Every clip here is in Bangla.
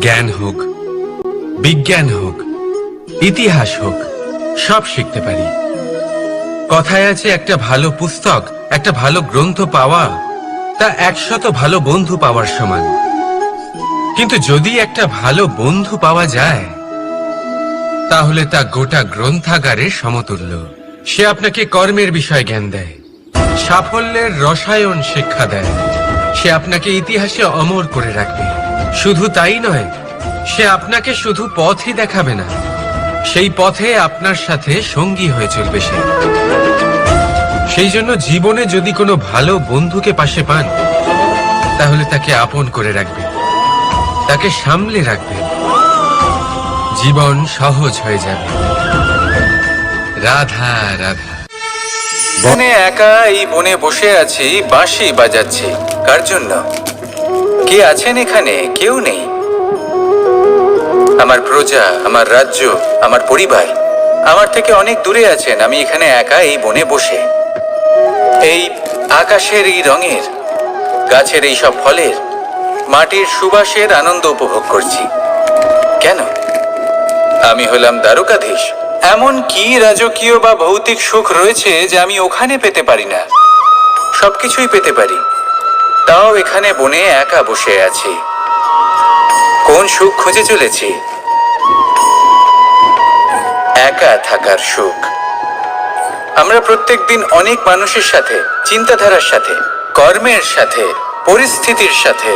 জ্ঞান হোক, বিজ্ঞান হোক, ইতিহাস হোক, সব শিখতে পারি। কথায় আছে, একটা ভালো পুস্তক, একটা ভালো গ্রন্থ পাওয়া, তা একশত ভালো বন্ধু পাওয়ার সমান। কিন্তু যদি একটা ভালো বন্ধু পাওয়া যায়, তাহলে তা গোটা গ্রন্থাগারের সমতুল্য। সে আপনাকে কর্মের বিষয় জ্ঞান দেয়, সাফল্যের রসায়ন শিক্ষা দেয়। সে আপনাকে ইতিহাসে অমর করে রাখবে। শুধু তাই নয়, সে আপনাকে শুধু পথই দেখাবে না। সেই পথে আপনার সাথে সঙ্গী হয়ে চলবে সে। সেই জন্য জীবনে যদি কোনো ভালো বন্ধুকে পাশে পান, তাহলে তাকে আপন করে রাখবেন। তাকে সামলে রাখবে জীবন সহজ হয়ে যাবে। রাধা রাধা। বনে একা এই বনে বসে আছি, বাঁশি বাজাচ্ছি। কার জন্য? কে আছেন এখানে? কেউ নেই। আমার প্রজা, আমার রাজ্য, আমার পরিবার, আমার থেকে অনেক দূরে আছেন। আমি এখানে একা এই বনে বসে। এই আকাশের, এই রঙের, গাছের এই সব ফলের, মাটির সুবাসের আনন্দ উপভোগ করছি। কেন? আমি হলাম দ্বারকাধীশ। এমন কি রাজকীয় বা ভৌতিক সুখ রয়েছে যে আমি ওখানে পেতে পারি না? সবকিছুই পেতে পারি। তাও এখানে বনে একা বসে আছি। কোন সুখ খুঁজে চলেছি? একা থাকার সুখ। আমরা প্রত্যেকদিন অনেক মানুষের সাথে, চিন্তাধারার সাথে, কর্মের সাথে, পরিস্থিতির সাথে,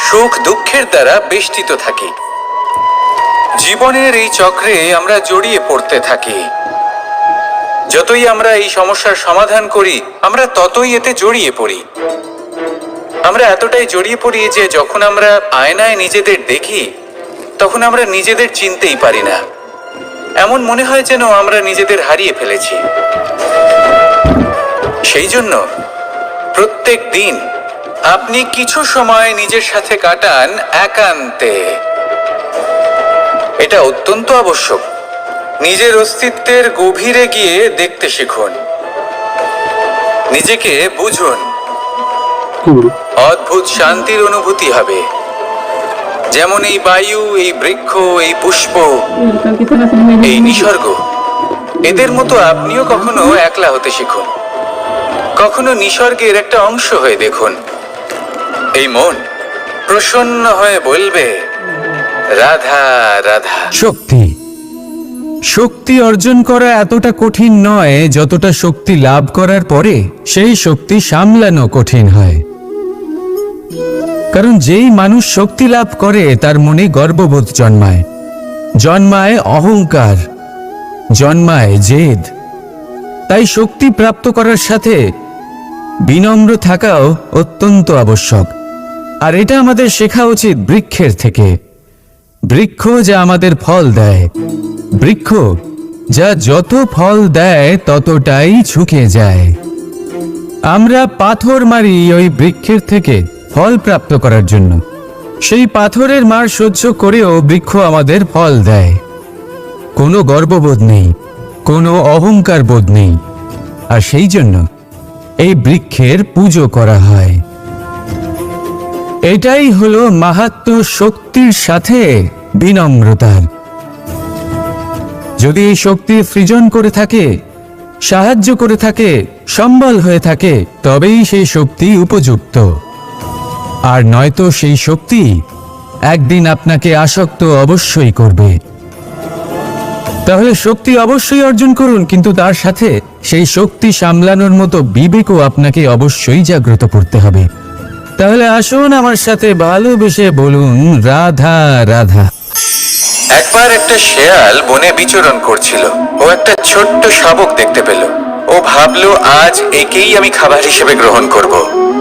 সুখ দুঃখের দ্বারা বেষ্টিত থাকি। জীবনের এই চক্রে আমরা জড়িয়ে পড়তে থাকি। যতই আমরা এই সমস্যার সমাধান করি, আমরা ততই এতে জড়িয়ে পড়ি। আমরা এতটাই জড়িয়ে পড়ি যে যখন আমরা আয়নায় নিজেদের দেখি, তখন আমরা নিজেদের চিনতেই পারি না। এমন মনে হয় যেন আমরা নিজেদের হারিয়ে ফেলেছি। সেই জন্য প্রত্যেক দিন আপনি কিছু সময় নিজের সাথে কাটান একান্তে। এটা অত্যন্ত আবশ্যক। নিজের অস্তিত্বের গভীরে গিয়ে দেখতে শিখুন। নিজেকে বুঝুন। অদ্ভুত শান্তির অনুভূতি হবে। যেমন এই বায়ু এই বৃক্ষ এই পুষ্প এই নিসর্গ। এদের মতো আপনিও কখনো একলা হতে শিখুন। কখনো নিসর্গের একটা অংশ হয়ে দেখুন। এই মন প্রসন্ন হয়ে বলবে রাধা রাধা। শক্তি। শক্তি অর্জন করা এতটা কঠিন নয় যতটা শক্তি লাভ করার পরে সেই শক্তি সামলানো কঠিন হয়। কারণ যেই মানুষ শক্তি লাভ করে, তার মনে গর্ববোধ জন্মায়। জন্মায় অহংকার, জন্মায় জেদ। তাই শক্তি প্রাপ্ত করার সাথে বিনম্র থাকাও অত্যন্ত আবশ্যক। আর এটা আমাদের শেখা উচিত বৃক্ষের থেকে। বৃক্ষ যা আমাদের ফল দেয়। বৃক্ষ যা যত ফল দেয়, ততটাই ঝুঁকে যায়। আমরা পাথর মারি ওই বৃক্ষের থেকে। ফল প্রাপ্ত করার জন্য। সেই পাথরের মার সহ্য করেও বৃক্ষ আমাদের ফল দেয়। কোনো গর্ববোধ নেই, কোনো অহংকার বোধ নেই। আর সেই জন্য এই বৃক্ষের পুজো করা হয়। এটাই হলো মাহাত্ম শক্তির সাথে বিনম্রতার যদি এই শক্তি সৃজন করে থাকে, সাহায্য করে থাকে, সম্বল হয়ে থাকে, তবেই সেই শক্তি উপযুক্ত। আর নয়তো সেই শক্তি একদিন আপনাকে আসক্ত অবশ্যই করবে। তাহলে শক্তি অবশ্যই অর্জন করুন, কিন্তু তার সাথে সেই শক্তি সামলানোর মতো বিবেকও আপনাকে অবশ্যই জাগ্রত করতে হবে। তাহলে আসুন আমার সাথে ভালোবেসে বলুন, রাধা রাধা। একবার একটা শেয়াল বনে বিচরণ করছিল। ও একটা ছোট্ট শাবক দেখতে পেল। ও ভাবলো, আজ একেই আমি খাবার হিসেবে গ্রহণ করব।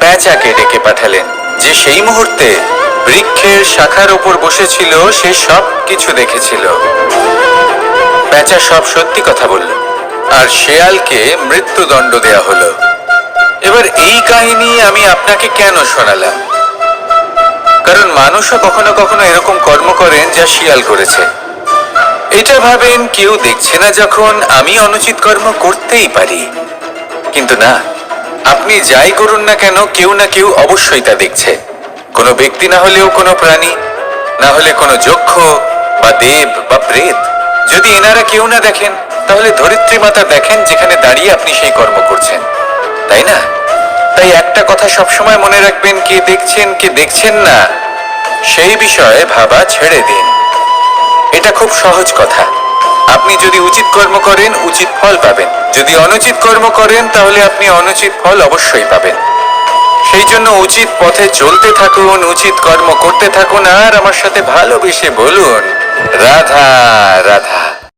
প্যাঁচাকে ডেকে পাঠালেন। যে সেই মুহূর্তে বৃক্ষের শাখার উপর বসেছিল, সে সব কিছু দেখেছিল। প্যাঁচা সব সত্যি কথা বলল। আর শেয়ালকে মৃত্যুদণ্ড দেয়া হলো। এবার এই কাহিনী আমি আপনাকে কেন শোনালাম? কারণ মানুষও কখনো কখনো এরকম কর্ম করেন যা শিয়াল করেছে। এটা ভাবেন কেউ দেখছে না যখন আমি অনুচিত কর্ম করতেই পারি। কিন্তু না আপনি যাই করুন না কেন, কেউ না কেউ অবশ্যই তা দেখছে। কোনো ব্যক্তি না হলেও কোনো প্রাণী, না হলে কোনো যক্ষ বা দেব বা প্রেত। যদি এনারা কেউ না দেখেন, তাহলে ধরিত্রী মাতা দেখেন যেখানে দাঁড়িয়ে আপনি সেই কর্ম করছেন। তাই না? তাই একটা কথা সবসময় মনে রাখবেন, কে দেখছেন কে দেখছেন না, সেই বিষয়ে ভাবা ছেড়ে দিন। এটা খুব সহজ কথা। আপনি যদি উচিত কর্ম করেন, উচিত ফল পাবেন। যদি অনুচিত কর্ম করেন, তাহলে আপনি অনুচিত ফল অবশ্যই পাবেন। সেই জন্য উচিত পথে চলতে থাকুন, উচিত কর্ম করতে থাকুন, আর আমার সাথে ভালোবেসে বলুন, রাধা